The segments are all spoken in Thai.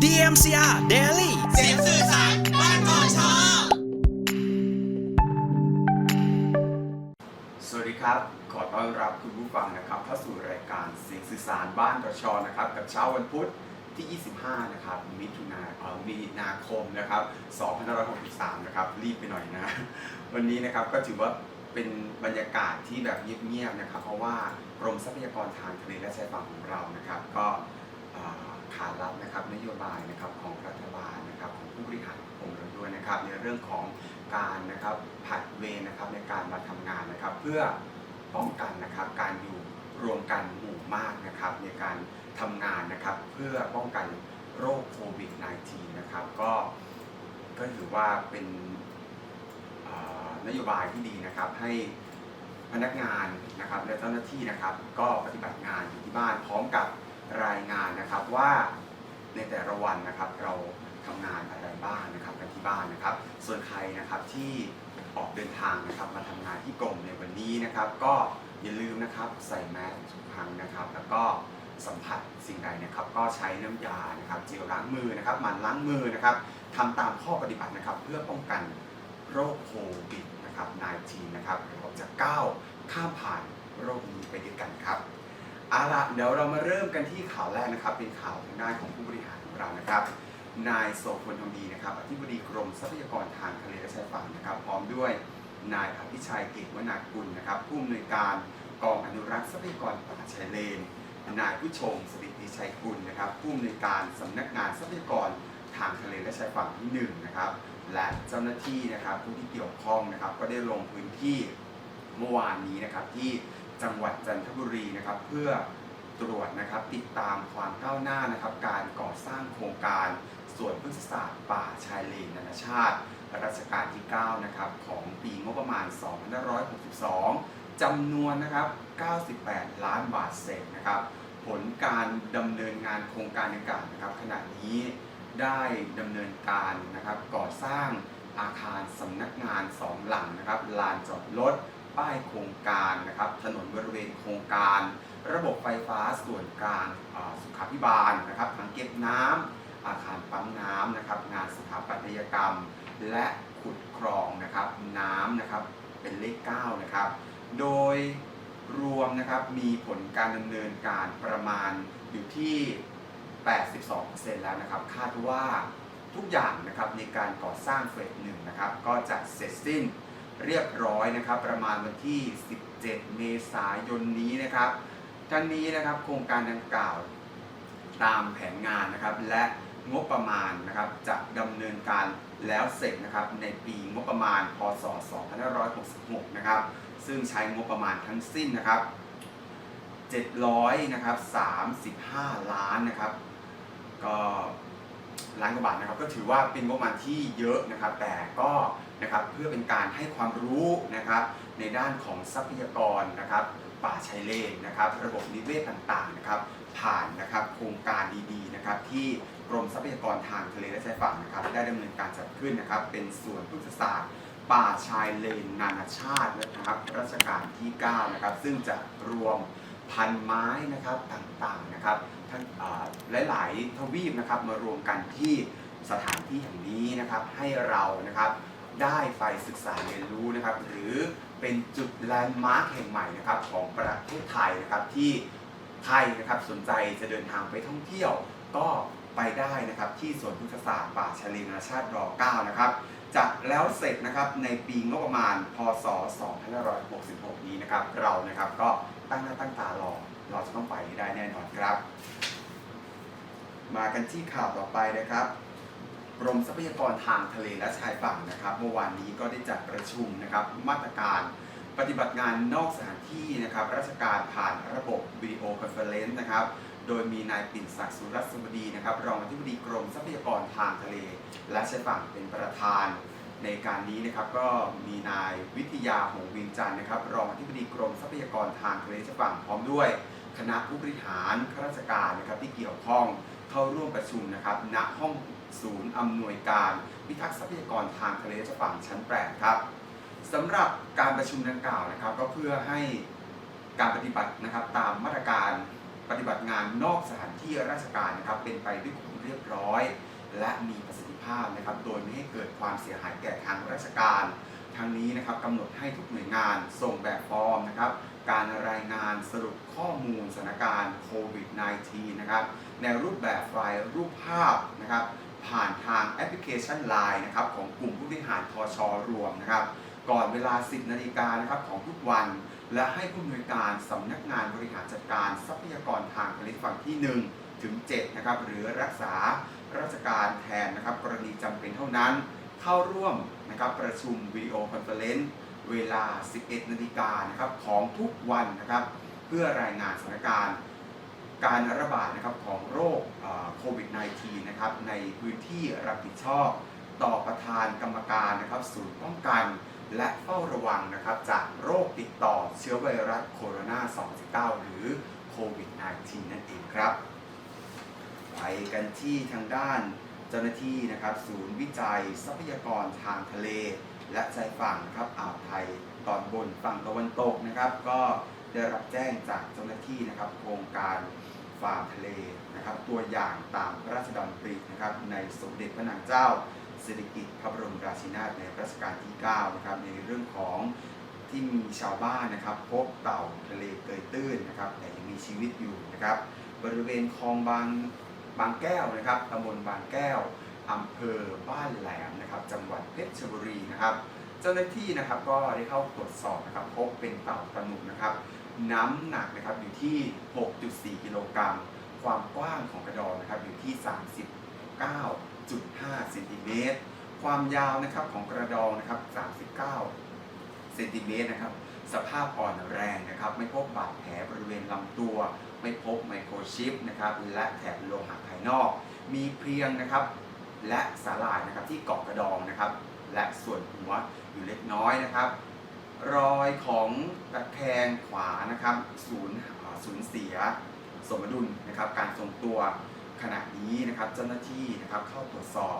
DMCR Daily เสียงสื่อสารบ้านก่อชอสวัสดีครับ ขอต้อนรับคุณผู้ฟังนะครับเข้าสู่รายการเสียงสื่อสารบ้านกระชอนะครับ กับเช้าวันพุธที่ 25 นะครับ มิถุนาเอ่อมีนาคมนะครับ2563 นะครับ รีบไปหน่อยนะ วันนี้นะครับก็ถือว่าเป็นบรรยากาศที่แบบเงียบๆนะครับ เพราะว่ากรมทรัพยากรทางทะเลและชายฝั่งของเรานะครับ ก็อ่า ขาดรับนะครับนโยบายนะครับของรัฐบาลนะครับของผู้บริหารองเราด้วยนะครับ ในเรื่องของการนะครับผัดเวรนะครับในการมาทำงานนะครับ เพื่อป้องกันนะครับการอยู่รวมกันหมู่มากนะครับ ในการทำงานนะครับ เพื่อป้องกันโรคโควิด -19 นะครับก็ก็ถือว่าเป็นนโยบายที่ดีนะครับให้พนักงานนะครับและเจ้าหน้าที่นะครับ ก็ปฏิบัติงานอยู่ที่บ้านพร้อมกับ รายงานนะครับว่าในแต่ละวันนะครับเราทำงานอะไรบ้างนะครับกันที่บ้านนะครับ ส่วนใครนะครับที่ออกเดินทางนะครับมาทำงานที่กรมในวันนี้นะครับ ก็อย่าลืมนะครับใส่แมสทุกครั้งนะครับ แล้วก็สัมผัสสิ่งใดนะครับ ก็ใช้น้ำยานะครับเจลล้างมือนะครับหมั่นล้างมือนะครับทำตามข้อปฏิบัตินะครับ เพื่อป้องกันโรคโควิดนะครับ -19 นะครับเราจะก้าวข้ามผ่านโรคนี้ไปด้วยกันครับ เอาละเดี๋ยวเรามาเริ่มกันที่ข่าวแรกนะครับ เป็นข่าวทางด้านของผู้บริหารของเรานะครับ นายโสพลทองดีนะครับอธิบดีกรมทรัพยากรทางทะเลและชายฝั่งนะครับ พร้อมด้วยนายอภิชัยเกตวนากุลนะครับ ผู้อำนวยการกองอนุรักษ์ทรัพยากรป่าชายเลน นายผู้ชงสริติชัยกุลนะครับ ผู้อำนวยการสำนักงานทรัพยากรทางทะเลและชายฝั่งที่หนึ่งนะครับ และเจ้าหน้าที่นะครับผู้ที่เกี่ยวข้องนะครับ ก็ได้ลงพื้นที่เมื่อวานนี้นะครับที่ จังหวัดจันทบุรีนะครับ เพื่อตรวจนะครับติดตามความก้าวหน้านะครับ การก่อสร้างโครงการสวนพฤกษศาสตร์ป่าชายเลนนานาชาติ รัชกาลที่ 9 นะครับ ของปีงบประมาณ 2562 จำนวนนะครับ 98 ล้านบาทเศษนะครับ ผลการดำเนินงานโครงการดังกล่าวนะครับ ขณะนี้ได้ดำเนินการนะครับก่อสร้างอาคารสำนักงานสองหลังนะครับ ลานจอดรถ ป้ายโครงการนะครับ ถนนบริเวณโครงการ ระบบไฟฟ้าส่วนกลางสุขาภิบาลนะครับถังเก็บน้ำอาคารปั๊มน้ำนะครับ งานสถาปัตยกรรม และขุดคลองนะครับน้ำนะครับเป็นเลข9นะครับ โดยรวมนะครับมีผลการดำเนินการประมาณอยู่ที่ 82%แล้วนะครับ คาดว่าทุกอย่างนะครับในการก่อสร้างเฟสหนึ่งนะครับ ก็จะเสร็จสิ้น เรียบร้อยนะครับ ประมาณวันที่ 17 เมษายนนี้นะครับ ทั้งนี้นะครับโครงการดังกล่าวตามแผนงานนะครับ และงบประมาณนะครับจะดำเนินการแล้วเสร็จนะครับในปีงบประมาณ พศ 2566 นะครับ ซึ่งใช้งบประมาณทั้งสิ้นนะครับ 700 นะครับ 35 ล้านนะครับ ก็ ล้านกว่าบาทนะครับก็ถือว่าเป็นงบประมาณที่เยอะนะครับ แต่ก็นะครับเพื่อเป็นการให้ความรู้นะครับในด้านของทรัพยากรนะครับป่าชายเลนนะครับ ระบบนิเวศต่างๆนะครับ ผ่านนะครับโครงการดีๆนะครับที่กรมทรัพยากรทางทะเลและชายฝั่งนะครับ ได้ดำเนินการจัดขึ้นนะครับ เป็นส่วนพฤกษศาสตร์ป่าชายเลนนานาชาตินะครับรัชกาลที่ 9 นะครับ ซึ่งจะรวมพันไม้นะครับต่างๆนะครับ หลาย ๆ ทวีปนะครับมารวมกันที่สถานที่แห่งนี้นะครับให้เรานะครับได้ไปศึกษาเรียนรู้นะครับ หรือเป็นจุดแลนด์มาร์คแห่งใหม่นะครับของประเทศไทยนะครับที่ใครนะครับสนใจจะเดินทางไปท่องเที่ยว ก็ไปได้นะครับที่สวนพฤกษศาสตร์ป่าชายเลนานาชาติร9นะครับจะแล้วเสร็จนะครับในปีงบประมาณพศ 2566 นี้นะครับ เรานะครับก็ตั้งหน้าตั้งตารอ เราจะต้องไปให้ได้แน่นอนครับ มากันที่ข่าวต่อไปนะครับกรมทรัพยากรทางทะเลและชายฝั่งนะครับเมื่อวานนี้ก็ได้จัดประชุมนะครับมาตรการปฏิบัติงานนอกสถานที่นะครับราชการผ่านระบบวิดีโอคอนเฟอเรนซ์นะครับโดยมีนายปิ่นศักดิ์สุรัสวดีนะครับรองอธิบดีกรมทรัพยากรทางทะเล และชายฝั่งเป็นประธาน ในการนี้นะครับก็มีนายวิทยาหงวียงจันทร์นะครับรองอธิบดีกรมทรัพยากรทางทะเลและชายฝั่งพร้อมด้วย คณะผู้บริหารข้าราชการนะครับที่เกี่ยวข้องเข้าร่วมประชุมนะครับณห้องศูนย์อำนวยการพิทักษ์ทรัพยากรทางทะเลและชฝั่งชั้นแปดครับสำหรับการประชุมดังกล่าวนะครับ ก็เพื่อให้การปฏิบัตินะครับตามมาตรการปฏิบัติงานนอกสถานที่ราชการนะครับเป็นไปด้วยความเรียบร้อย และมีประสิทธิภาพนะครับ โดยไม่ให้เกิดความเสียหายแก่ทางราชการทั้งนี้นะครับกำหนดให้ทุกหน่วยงานส่งแบบฟอร์มนะครับ การรายงานสรุปข้อมูลสถานการณ์โควิด -19 นะครับในรูปแบบไฟล์รูปภาพนะครับผ่านทางแอปพลิเคชัน Line นะครับของกลุ่มผู้บริหารทชรวมนะครับก่อนเวลา 10 นาฬิกานะครับของทุกวัน และให้ผู้อำนวยการสำนักงานบริหารจัดการทรัพยากรทางทะเลฝั่งที่ 1 ถึง 7 นะครับหรือรักษาราชการแทนนะครับกรณีจำเป็นเท่านั้น เข้าร่วมนะครับประชุมวิดีโอคอนเฟอเรนซ์ เวลา 11 นาฬิกานะครับของทุกวันนะครับ เพื่อรายงานสถานการณ์การระบาดนะครับของโรคโควิด -19 นะครับในพื้นที่รับผิดชอบต่อประธานกรรมการนะครับศูนย์ป้องกันและเฝ้าระวังนะครับจากโรคติดต่อเชื้อไวรัสโคโรนา2019หรือโควิด -19 นั่นเองครับ ไปกันที่ทางด้านเจ้าหน้าที่นะครับศูนย์วิจัยทรัพยากรทางทะเล และชายฝั่งนะครับอ่าวไทยตอนบนฝั่งตะวันตกนะครับ ก็ได้รับแจ้งจากเจ้าหน้าที่นะครับ โครงการฟาทะเลนะครับ ตัวอย่างตามพระราชดำรินะครับ ในสมเด็จพระนางเจ้าสิริกิติ์พระบรมราชินีนาถในรัชกาลที่ 9 นะครับ ในเรื่องของที่มีชาวบ้านนะครับ พบเต่าทะเลเกยตื้นนะครับ แต่ยังมีชีวิตอยู่นะครับ บริเวณคลองบางบางแก้วนะครับตำบลบางแก้ว อำเภอบ้านแหลมนะครับจังหวัดเพชรบุรีนะครับเจ้าหน้าที่นะครับก็ได้เข้าตรวจสอบนะครับพบเป็นเต่าตะหนุนะครับน้ำหนักนะครับอยู่ที่ 6.4 กิโลกรัม ความกว้างของกระดองนะครับอยู่ที่ 39.5เซนติเมตรความยาวนะครับของกระดองนะครับ 39 เซนติเมตรนะครับ สภาพอ่อนแรงนะครับ ไม่พบบาดแผลบริเวณลำตัว ไม่พบไมโครชิปนะครับ และแถบโลหะภายนอก มีเพียงนะครับ และสาหร่ายนะครับที่เกาะกระดองนะครับ และส่วนหัวอยู่เล็กน้อยนะครับ รอยของตะแคงขวานะครับศูนย์อ่าสูญเสีย สมดุลนะครับ การทรงตัวขณะนี้นะครับเจ้าหน้าที่นะครับเข้าตรวจสอบ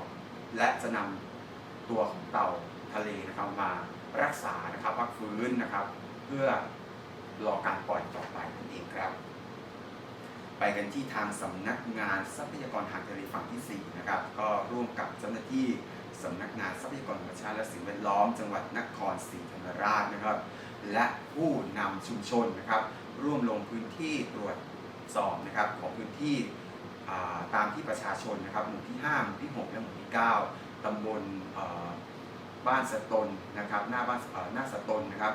และจะนำตัวของเต่าทะเลนะครับมารักษานะครับพักฟื้นนะครับ เพื่อรอการปล่อยต่อไปนั่นเองครับ ไปกันที่ทางสำนักงานทรัพยากรทางทะเลฝั่งที่ 4 นะครับ ก็ร่วมกับเจ้าหน้าที่สำนักงานทรัพยากรธรรมชาติและสิ่งแวดล้อม จังหวัดนครศรีธรรมราชนะครับ และผู้นำชุมชนนะครับ ร่วมลงพื้นที่ตรวจสอบนะครับของพื้นที่ตามที่ประชาชนนะครับ หมู่ที่ 5 หมู่ที่ 6 และหมู่ที่ 9 ตำบลบ้านสตนนะครับ หน้าบ้านหน้าสตนนะครับ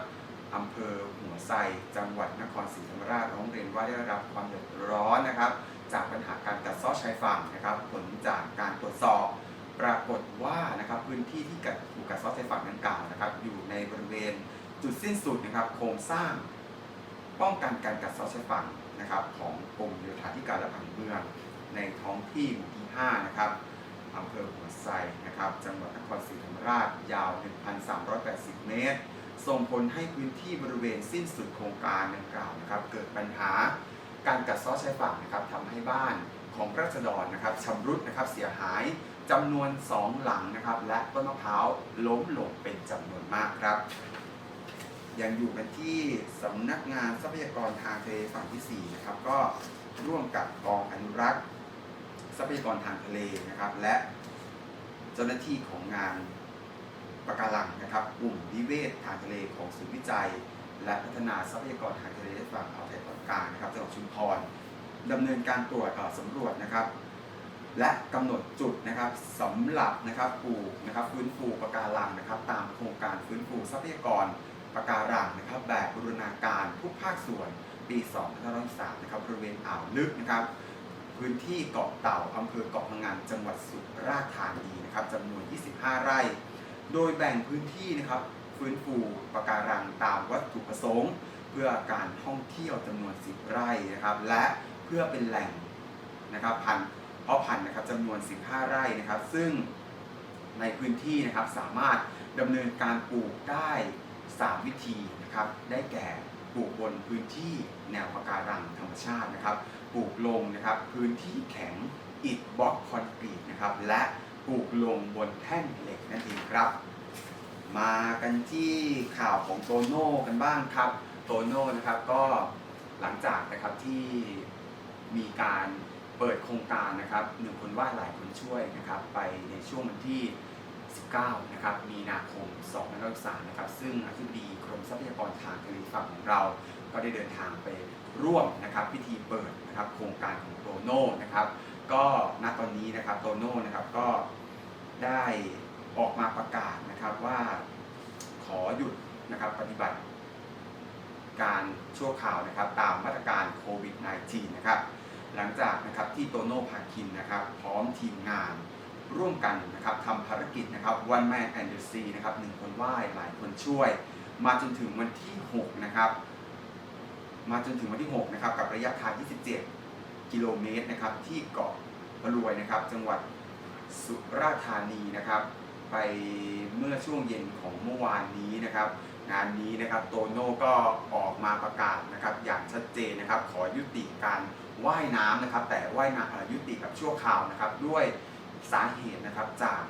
อำเภอหัวไซจังหวัดนครศรีธรรมราชร้องเรียนว่าได้รับความเดือดร้อนนะครับ จากปัญหาการกัดเซ้อชายฝั่งนะครับ ผลจากการตรวจสอบ ปรากฏว่านะครับพื้นที่ที่กัดถูกกัดเซ้อชายฝั่งดังกล่าวนะครับ อยู่ในบริเวณจุดสิ้นสุดนะครับ โครงสร้าง ป้องกันการกัดเซ้อชายฝั่งนะครับ ของกรมโยธาธิการและผังเมือง ในท้องที่หมู่ที่5นะครับอำเภอหัวไซนะครับ จังหวัดนครศรีธรรมราชยาว 1,380 เมตร ส่งผลให้พื้นที่บริเวณสิ้นสุดโครงการดังกล่าวนะครับ เกิดปัญหาการกัดเซ้อชายฝั่งนะครับทำให้บ้านของราษฎรนะครับชำรุดนะครับเสียหายจำนวน 2 หลังนะครับ และต้นมะพร้าวล้มหลงเป็นจำนวนมากครับ ยังอยู่กันที่สำนักงานทรัพยากรทางทะเลฝั่งที่ 4 นะครับ ก็ร่วมกับกองอนุรักษ์ ทรัพยากรทางทะเลนะครับ และเจ้าหน้าที่ของงาน ปะการังนะครับกลุ่มนิเวศทางทะเลของศูนย์วิจัย และพัฒนาทรัพยากรทางทะเลฝั่งอ่าวไทยตอนกลางนะครับจังหวัดชุมพรดำเนินการตรวจเอ่อสำรวจนะครับ และกำหนดจุดนะครับสำหรับนะครับปลูกนะครับฟื้นฟูปะการังนะครับ ตามโครงการฟื้นฟูทรัพยากรปะการังนะครับ แบบบูรณาการทุกภาคส่วนปี2503นะครับบริเวณอ่าวลึกนะครับ พื้นที่เกาะเต่าอำเภอเกาะพะงันจังหวัดสุราษฎร์ธานีนะครับจำนวน 25 ไร่ โดยแบ่งพื้นที่นะครับฟื้นฟูปะการังตามวัตถุประสงค์ เพื่อการท่องเที่ยวจำนวน 10 ไร่นะครับ และเพื่อเป็นแหล่งนะครับพันธุ์เพาะพันธุ์นะครับจำนวน 15 ไร่นะครับ ซึ่งในพื้นที่นะครับสามารถดำเนินการปลูกได้ 3 วิธีนะครับ ได้แก่ปลูกบนพื้นที่แนวปะการังธรรมชาตินะครับ ปลูกลงนะครับพื้นที่แข็งอิฐบล็อกคอนกรีตนะครับ และ ปลูกลงบนแท่งเหล็กนั่นเองครับ มากันที่ข่าวของโตโน่กันบ้างครับ โตโน่นะครับก็หลังจากนะครับที่มีการเปิดโครงการนะครับหนึ่งคนว่าหลายคนช่วยนะครับ ไปในช่วงวันที่ 19 นะครับ มีนาคม 2563นะครับ ซึ่งอธิบดีกรมทรัพยากรทางทะเลฝั่งของเรา ก็ได้เดินทางไปร่วมนะครับ พิธีเปิดนะครับ โครงการของโตโน่นะครับ ก็ณตอนนี้นะครับโตโน่นะครับก็ได้ออกมาประกาศนะครับว่าขอหยุดนะครับปฏิบัติการชั่วคราวนะครับตามมาตรการโควิด -19 นะครับหลังจากนะครับที่โตโน่พาคินนะครับพร้อมทีมงานร่วมกันนะครับทำภารกิจนะครับ One Man and the Sea นะครับหนึ่งคนไหว้หลายคนช่วย มาจนถึงวันที่ 6 นะครับ มาจนถึงวันที่ 6 นะครับ กับระยะทาง 27 กิโลเมตรนะครับที่เกาะพะรวยนะครับ จังหวัดสุราษฎร์ธานีนะครับ ไปเมื่อช่วงเย็นของเมื่อวานนี้นะครับ งานนี้นะครับโตโน่ก็ออกมาประกาศนะครับ อย่างชัดเจนนะครับ ขอยุติการว่ายน้ำนะครับ แต่ว่ายน้ำเอ่อยุติกับชั่วคราวนะครับ ด้วยสาเหตุนะครับจาก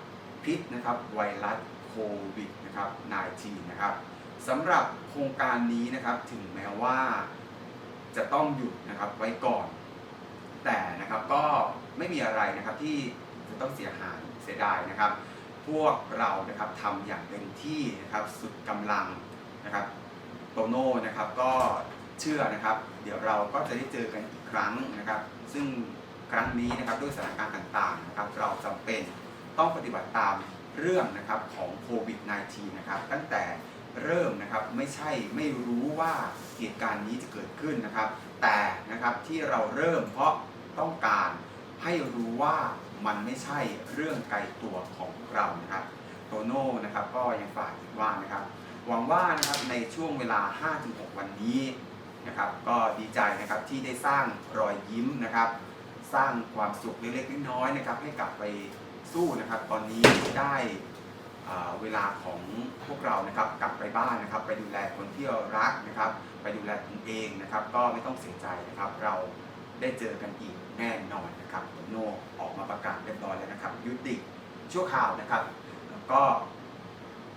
พิษนะครับไวรัสโควิดนะครับ19นะครับสำหรับโครงการนี้นะครับถึงแม้ว่าจะต้องหยุดนะครับไว้ก่อน นะครับก็ไม่มีอะไรนะครับที่จะต้องเสียหายเสียดายนะครับ พวกเรานะครับทำอย่างเต็มที่นะครับสุดกำลังนะครับโตโน่นะครับก็เชื่อนะครับ เดี๋ยวเราก็จะได้เจอกันอีกครั้งนะครับ ซึ่งครั้งนี้นะครับด้วยสถานการณ์ต่างๆนะครับเราจำเป็นต้องปฏิบัติตามเรื่องนะครับของโควิด -19 นะครับตั้งแต่เริ่มนะครับไม่ใช่ไม่รู้ว่าเหตุการณ์นี้จะเกิดขึ้นนะครับ แต่นะครับที่เราเริ่มเพราะ ต้องการให้รู้ว่ามันไม่ใช่เรื่องไกลตัวของเรานะครับโตโน่นะครับก็ยังฝากอีกว่านะครับ หวังว่านะครับในช่วงเวลา 5-6 วันนี้นะครับ ก็ดีใจนะครับที่ได้สร้างรอยยิ้มนะครับ สร้างความสุขเล็กๆน้อยๆนะครับ ให้กลับไปสู้นะครับ ตอนนี้ได้เวลาของพวกเรานะครับกลับไปบ้านนะครับ ไปดูแลคนที่เรารักนะครับ ไปดูแลตนเองนะครับ ก็ไม่ต้องเสียใจนะครับ เราได้เจอกันอีก แน่นอนนะครับโตโนออกมาประกาศเรียบร้อยแล้วนะครับ ยุติชั่วข่าวนะครับ แล้วก็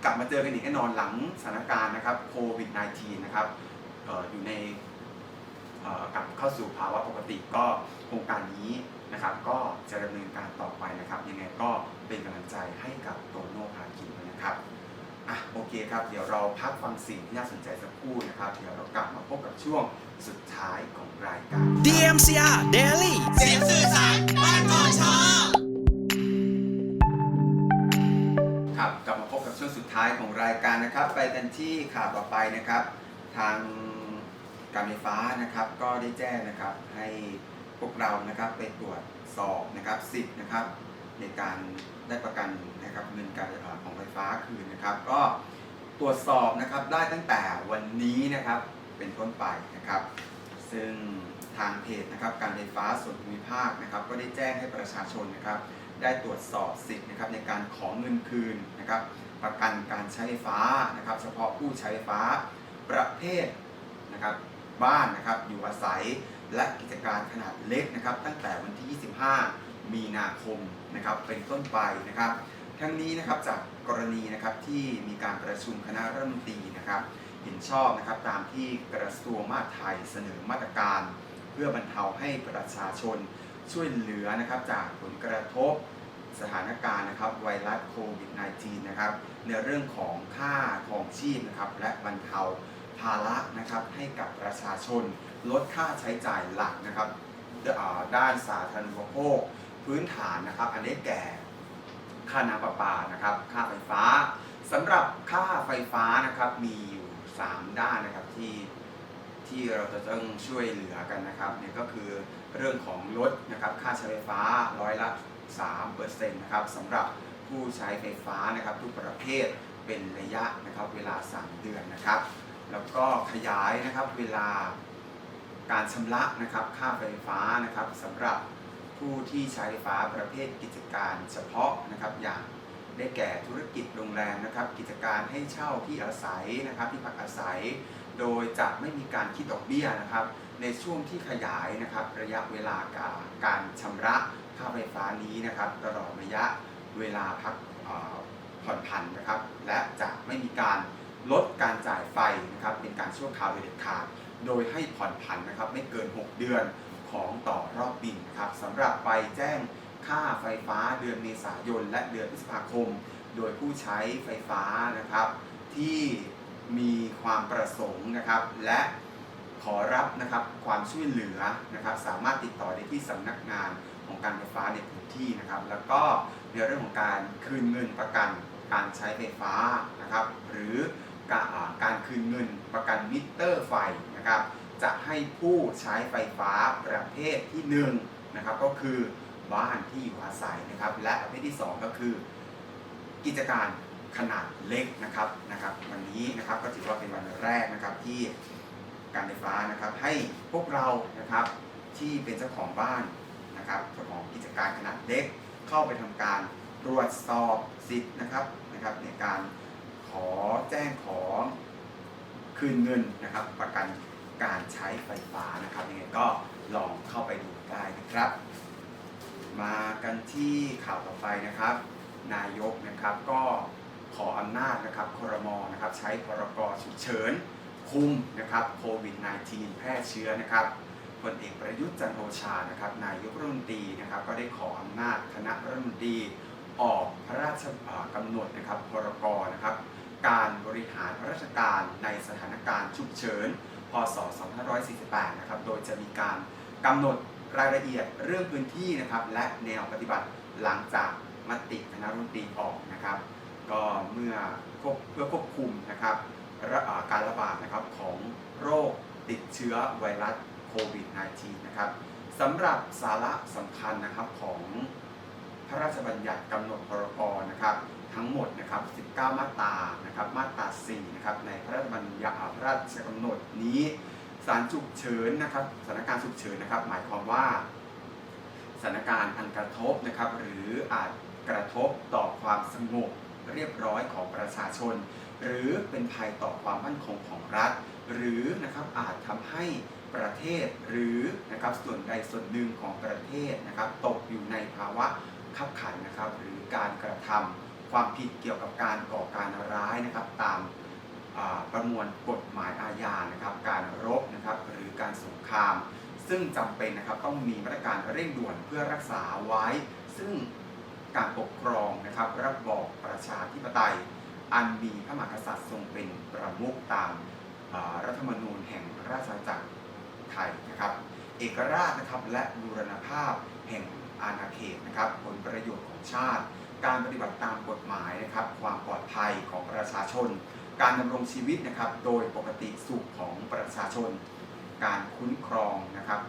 กลับมาเจอกันอีกแน่นอนหลังสถานการณ์นะครับโควิด -19 นะครับอออยู่ในกลับเข้าสู่ภาวะปกติก็โครงการนี้นะครับ ก็จะดำเนินการต่อไปนะครับ ยังไงก็เป็นกำลังใจให้กับโตโน่พาคินนะครับอะโอเคครับ เดี๋ยวเราพักฟังสิ่งที่น่าสนใจสักครู่นะครับ เดี๋ยวเรากลับมาพบกับช่วง สุดท้ายของรายการ DMCR Daily เสียงสื่อสารบ้านกอชอครับกลับมาพบกับช่วงสุดท้ายของรายการนะครับ ไปกันที่ข่าวต่อไปนะครับ ทางการไฟฟ้านะครับ ก็ได้แจ้งนะครับให้พวกเรานะครับไปตรวจสอบนะครับสิทธิ์นะครับ ในการได้ประกันนะครับเงินการเอ่อของไฟฟ้าคืนนะครับ ก็ตรวจสอบนะครับได้ตั้งแต่วันนี้นะครับ เป็นต้นไปนะครับ ซึ่งทางเพจนะครับการไฟฟ้าส่วนภูมิภาคนะครับก็ได้แจ้งให้ประชาชนนะครับ ได้ตรวจสอบสิทธิ์นะครับในการขอเงินคืนนะครับ ประกันการใช้ไฟฟ้านะครับ เฉพาะผู้ใช้ไฟฟ้าประเภทนะครับบ้านนะครับอยู่อาศัยและกิจการขนาดเล็กนะครับ ตั้งแต่วันที่ 25 มีนาคมนะครับเป็นต้นไปนะครับ ทั้งนี้นะครับจากกรณีนะครับที่มีการประชุมคณะรัฐมนตรีนะครับ เห็นชอบนะครับตามที่กระทรวงมหาดไทยเสนอมาตรการ เพื่อบรรเทาให้ประชาชนช่วยเหลือนะครับจากผลกระทบสถานการณ์นะครับไวรัสโควิด -19 นะครับในเรื่องของค่าครองชีพนะครับและบรรเทาภาระนะครับให้กับประชาชนลดค่าใช้จ่ายหลักนะครับด้านสาธารณูปโภคพื้นฐานนะครับ อันนี้แก่ค่าน้ำประปานะครับ ค่าไฟฟ้าสำหรับค่าไฟฟ้านะครับมีอยู่ 3 ด้านนะครับที่ที่เราจะต้องช่วยเหลือกันนะครับเนี่ยก็คือเรื่องของลดนะครับค่าใช้ไฟฟ้าร้อยละ3%นะครับสำหรับผู้ใช้ไฟฟ้านะครับทุกประเภทเป็นระยะนะครับเวลา 3 เดือนนะครับ แล้วก็ขยายนะครับเวลาการชำระนะครับค่าไฟฟ้านะครับสำหรับผู้ที่ใช้ไฟฟ้าประเภทกิจการเฉพาะนะครับอย่าง ได้แก่ธุรกิจโรงแรมนะครับ กิจการให้เช่าที่อาศัยนะครับ ที่พักอาศัย โดยจะไม่มีการคิดดอกเบี้ยนะครับ ในช่วงที่ขยายนะครับ ระยะเวลาการการชำระค่าไฟฟ้านี้นะครับ ตลอดระยะเวลาพักผ่อผ่อนผันนะครับ และจะไม่มีการลดการจ่ายไฟนะครับ เป็นการชั่วคราวโดยเด็ดขาด โดยให้ผ่อนผันนะครับ ไม่เกิน 6 เดือนของต่อรอบบินครับสำหรับไปแจ้ง ค่าไฟฟ้าเดือนเมษายน และเดือนพฤษภาคม โดยผู้ใช้ไฟฟ้านะครับ ที่มีความประสงค์นะครับ และขอรับนะครับความช่วยเหลือนะครับ สามารถติดต่อได้ที่สำนักงานของการไฟฟ้าในพื้นที่นะครับ แล้วก็ในเรื่องของการคืนเงินประกันการใช้ไฟฟ้านะครับ หรือการอ่าการคืนเงินประกันมิเตอร์ไฟนะครับ จะให้ผู้ใช้ไฟฟ้าประเภทที่หนึ่งนะครับก็คือ บ้านที่อยู่อาศัยนะครับ และประเภทที่สองก็คือ กิจการขนาดเล็กนะครับนะครับวันนี้นะครับก็ถือว่าเป็นวันแรกนะครับที่การไฟฟ้านะครับให้พวกเรานะครับที่เป็นเจ้าของบ้านนะครับเจ้าของกิจการขนาดเล็ก เข้าไปทำการตรวจสอบสิทธิ์นะครับนะครับ ในการขอแจ้งขอคืนเงินนะครับ ประกันการใช้ไฟฟ้านะครับยังไงก็ลองเข้าไปดูได้นะครับ มากันที่ข่าวต่อไปนะครับ นายกนะครับก็ขออำนาจนะครับครมนะครับใช้พรกฉุกเฉิน คุมนะครับโควิด -19 แพร่เชื้อนะครับพลเอกประยุทธ์จันโอชานะครับนายกรัฐมนตรีนะครับก็ได้ขออำนาจคณะรัฐมนตรีออกพระราชกำหนดนะครับพรกนะครับการบริหารราชการในสถานการณ์ฉุกเฉิน พศ 2548 นะครับ โดยจะมีการกำหนด รายละเอียดเรื่องพื้นที่นะครับและแนวปฏิบัติหลังจากมติคณะรัฐมนตรีออกนะครับ ก็เมื่อเพื่อควบคุมนะครับการระบาดนะครับของโรคติดเชื้อไวรัสโควิด -19 นะครับสำหรับสาระสำคัญนะครับของพระราชบัญญัติกำหนดพรกนะครับทั้งหมดนะครับ 19 มาตรานะครับ มาตรา 4 นะครับ ในพระราชบัญญัติพระราชกำหนดนี้ สถารฉุกเฉินนะครับสถานการณ์ฉุกเฉินนะครับ หมายความว่าสถานการณ์อันกระทบนะครับ หรืออาจกระทบต่อความสงบเรียบร้อยของประชาชน หรือเป็นภัยต่อความมั่นคงของรัฐ หรือนะครับอาจทำให้ประเทศหรือนะครับส่วนใดส่วนหนึ่งของประเทศนะครับ ตกอยู่ในภาวะขับขันนะครับ หรือการกระทำความผิดเกี่ยวกับการก่อการร้ายนะครับตาม ประมวลกฎหมายอาญานะครับการรบนะครับหรือการสงคราม ซึ่งจำเป็นนะครับต้องมีมาตรการเร่งด่วนเพื่อรักษาไว้ ซึ่งการปกครองนะครับระบอบประชาธิปไตย อันมีพระมหากษัตริย์ทรงเป็นประมุขตามรัฐธรรมนูญแห่งราชอาณาจักรไทยนะครับเอกราชนะครับและบูรณภาพแห่งอาณาเขตนะครับผลประโยชน์ของชาติ การปฏิบัติตามกฎหมายนะครับความปลอดภัยของประชาชน การดำรงชีวิตนะครับโดยปกติสุขของประชาชน การคุ้มครองนะครับ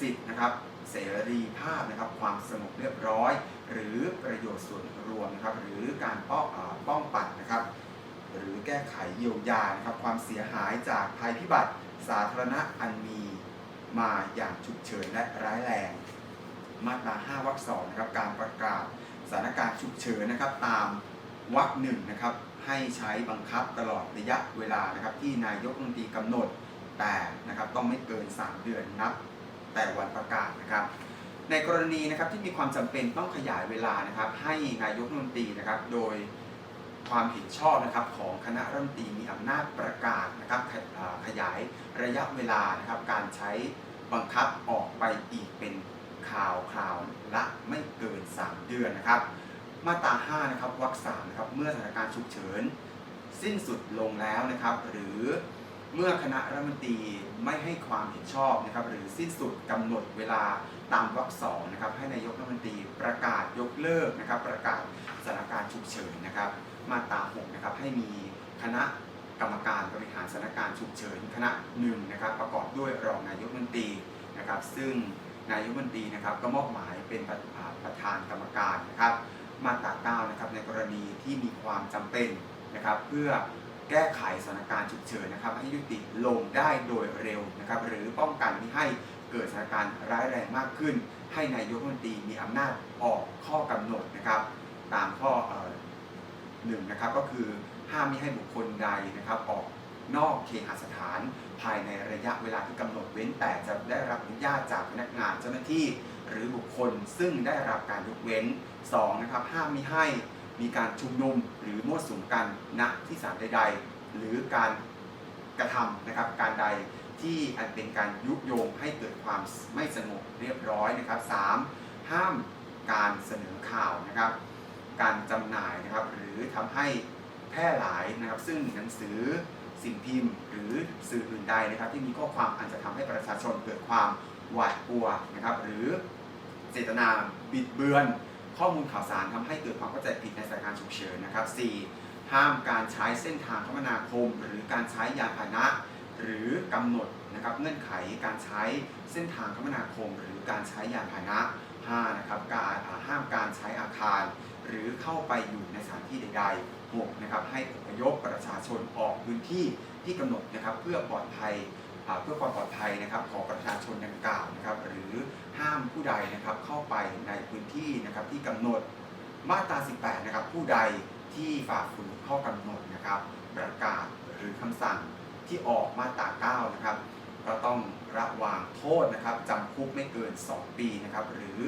สิทธิ์นะครับเสรีภาพนะครับความสงบเรียบร้อย หรือประโยชน์ส่วนรวมนะครับหรือการป้องป้องปัดนะครับหรือแก้ไขเยียวยานะครับความเสียหายจากภัยพิบัติสาธารณะอันมีมาอย่างฉุกเฉินและร้ายแรง มาตรา 5วรรคสองนะครับการประกาศสถานการณ์ฉุกเฉินนะครับตามวรรคหนึ่งนะครับ ให้ใช้บังคับตลอดระยะเวลานะครับที่นายกรัฐมนตรีกำหนดแต่นะครับต้องไม่เกิน 3 เดือนนับ แต่วันประกาศนะครับ ในกรณีนะครับที่มีความจำเป็นต้องขยายเวลานะครับ ให้นายกรัฐมนตรีนะครับ โดยความเห็นชอบนะครับของคณะรัฐมนตรีมีอำนาจประกาศนะครับขอ่าขยายระยะเวลานะครับการใช้บังคับออกไปอีกเป็นข่าวคราวละไม่เกิน 3 เดือนนะครับ มาตรา5นะครับวรรคสามนะครับเมื่อสถานการณ์ฉุกเฉินสิ้นสุดลงแล้วนะครับ หรือเมื่อคณะรัฐมนตรีไม่ให้ความเห็นชอบนะครับ หรือสิ้นสุดกำหนดเวลาตามวรรคสองนะครับ ให้นายกรัฐมนตรีประกาศยกเลิกนะครับ ประกาศสถานการณ์ฉุกเฉินนะครับ มาตรา6นะครับให้มีคณะกรรมการบริหารสถานการณ์ฉุกเฉินคณะหนึ่งนะครับ ประกอบด้วยรองนายกรัฐมนตรีนะครับ ซึ่งนายกรัฐมนตรีนะครับก็มอบหมายเป็นประประธานกรรมการนะครับ มาตรา9นะครับในกรณีที่มีความจำเป็นนะครับเพื่อแก้ไขสถานการณ์ฉุกเฉินนะครับให้ยุติลงได้โดยเร็วนะครับหรือป้องกันไม่ให้เกิดสถานการณ์ร้ายแรงมากขึ้น ให้นายกรัฐมนตรีมีอำนาจออกข้อกำหนดนะครับตามข้อเอ่อหนึ่งนะครับก็คือห้ามไม่ให้บุคคลใดนะครับออกนอกเคหสถาน ภายในระยะเวลาที่กำหนดเว้นแต่จะได้รับอนุญาตจากพนักงานเจ้าหน้าที่ หรือบุคคลซึ่งได้รับการยกเว้น 2. นะครับห้ามมิให้มีการชุมนุมหรือมั่วสุมกันณที่สถานใดๆ หรือการกระทำนะครับการใดที่อันเป็นการยุยงให้เกิดความไม่สงบเรียบร้อยนะครับ 3. ห้ามการเสนอข่าวนะครับ การจำหน่ายนะครับหรือทำให้แพร่หลายนะครับ ซึ่งหนังสือสิ่งพิมพ์ หรือสื่ออื่นใดนะครับ ที่มีข้อความอันจะทำให้ประชาชนเกิดความหวาดกลัวนะครับ หรือเจตนาบิดเบือน ข้อมูลข่าวสารทำให้เกิดความเข้าใจผิดในสถานการณ์ฉุกเฉินนะครับ 4. ห้ามการใช้เส้นทางคมนาคม หรือการใช้ยานพาหนะ หรือกำหนดนะครับเงื่อนไขการใช้เส้นทางคมนาคม หรือการใช้ยานพาหนะ 5. นะครับการห้ามการใช้อาคาร หรือเข้าไปอยู่ในสถานที่ใดๆ 6. นะครับให้อพยพประชาชนออกพื้นที่ที่กำหนดนะครับเพื่อปลอดภัย เพื่อความปลอดภัยนะครับของประชาชนดังกล่าวนะครับหรือห้ามผู้ใดนะครับเข้าไปในพื้นที่นะครับที่กำหนดมาตรา 18 นะครับ ผู้ใดที่ฝ่าฝืนข้อกำหนดนะครับ ประกาศหรือคำสั่งที่ออกมาตรา 9 นะครับ ก็ต้องระวางโทษนะครับจำคุกไม่เกิน 2 ปีนะครับหรือ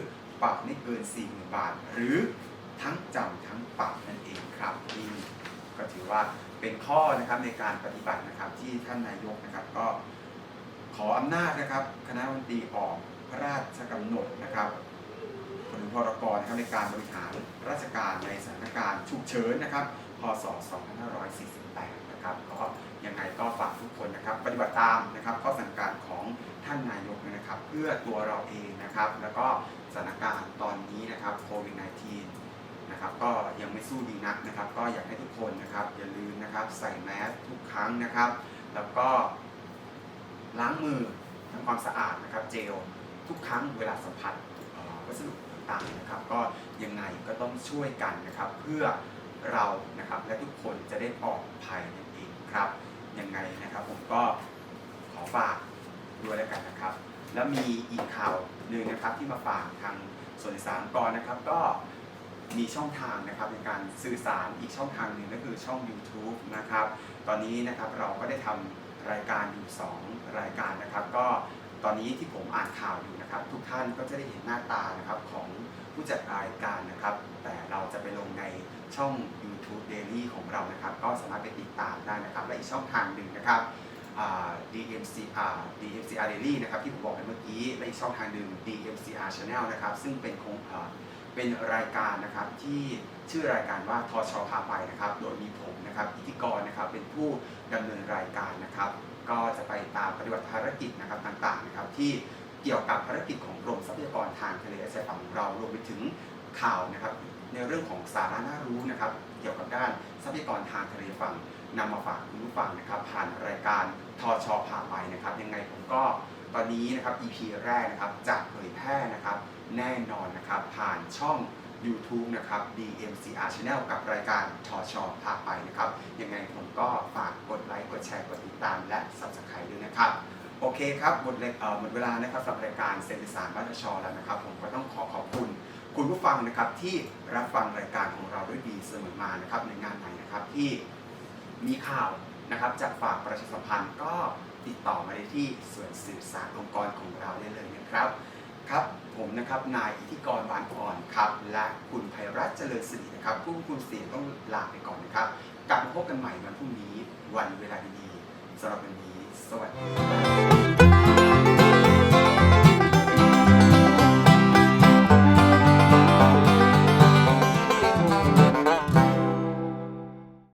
ปรับไม่เกิน 40,000 บาท หรือทั้งจำทั้งปรับนั่นเองครับนี่ก็ถือว่าเป็นข้อนะครับในการปฏิบัตินะครับที่ท่านนายกนะครับก็ ขออำนาจนะครับ คณะรัฐมนตรีออกพระราชกำหนดนะครับหรือพรกนะครับในการบริหารราชการในสถานการณ์ฉุกเฉินนะครับ พศ 2548 นะครับ ก็ยังไงก็ฝากทุกคนนะครับ ปฏิบัติตามนะครับข้อสั่งการของท่านนายกนะครับ เพื่อตัวเราเองนะครับ แล้วก็สถานการณ์ตอนนี้นะครับโควิด -19 นะครับ ก็ยังไม่สู้ดีนักนะครับ ก็อยากให้ทุกคนนะครับอย่าลืมนะครับใส่แมสทุกครั้งนะครับ แล้วก็ ล้างมือทำความสะอาดนะครับเจลทุกครั้งเวลาสัมผัสวัสดุต่างๆนะครับ ก็ยังไงก็ต้องช่วยกันนะครับ เพื่อเรานะครับและทุกคนจะได้ปลอดภัยนั่นเองครับยังไงนะครับ ผมก็ขอฝากด้วยแล้วกันนะครับ แล้วมีอีกข่าวหนึ่งนะครับที่มาฝากทางส่วนสานก่อนนะครับ ก็มีช่องทางนะครับในการสื่อสารอีกช่องทางหนึ่งก็คือช่อง YouTube นะครับ ตอนนี้นะครับเราก็ได้ทำ รายการอยู่ 2 รายการนะครับ ก็ตอนนี้ที่ผมอ่านข่าวอยู่นะครับ ทุกท่านก็จะได้เห็นหน้าตานะครับของผู้จัดรายการนะครับ แต่เราจะไปลงในช่อง YouTube Daily ของเรานะครับ ก็สามารถไปติดตามได้นะครับ และอีกช่องทางหนึ่งนะครับอ่า DMCR DMCR Daily นะครับที่ผมบอกไปเมื่อกี้และอีกช่องทางหนึ่ง DMCR Channel นะครับซึ่งเป็นโครงอ่า เป็นรายการนะครับที่ชื่อรายการว่าทอชอพาไปนะครับ โดยมีผมนะครับอิทธิกรนะครับเป็นผู้ดำเนินรายการนะครับ ก็จะไปตามปฏิบัติภารกิจนะครับต่างๆนะครับที่เกี่ยวกับภารกิจของกรมทรัพยากรทางทะเลและชายฝั่งของเรารวมไปถึงข่าวนะครับ ในเรื่องของสาระน่ารู้นะครับ เกี่ยวกับด้านทรัพยากรทางทะเลฝั่งนำมาฝากคุณผู้ฟังนะครับ ผ่านรายการทอชอพาไปนะครับ ยังไงผมก็ ตอนนี้นะครับ EP แรกนะครับจะเผยแพร่นะครับ แน่นอนนะครับ ผ่านช่อง YouTube นะครับ DMCR Channel กับรายการทอชอพาไปนะครับ ยังไงผมก็ฝากกดไลค์ กดแชร์ กดติดตามและ Subscribe ด้วยนะครับ โอเคครับ หมดเอ่อหมดเวลานะครับสำหรับรายการเซนติสารบ้านทชอแล้วนะครับ ผมก็ต้องขอขอบคุณคุณผู้ฟังนะครับที่รับฟังรายการของเราด้วยดีเสมอมานะครับในงานไหนนะครับที่มีข่าวนะครับจากฝากประชาสัมพันธ์ก็ ติดต่อมาได้ที่ส่วนสื่อสารองค์กรของเราได้เลยนะครับ ครับผมนะครับนายอิทธิกรบานอ่อนครับ และคุณไพรัตน์เจริญศรีนะครับผู้คุณเสียงต้องลาไปก่อนนะครับ กลับมาพบกันใหม่วันพรุ่งนี้วันเวลาดีๆสำหรับวันนี้ สวัสดี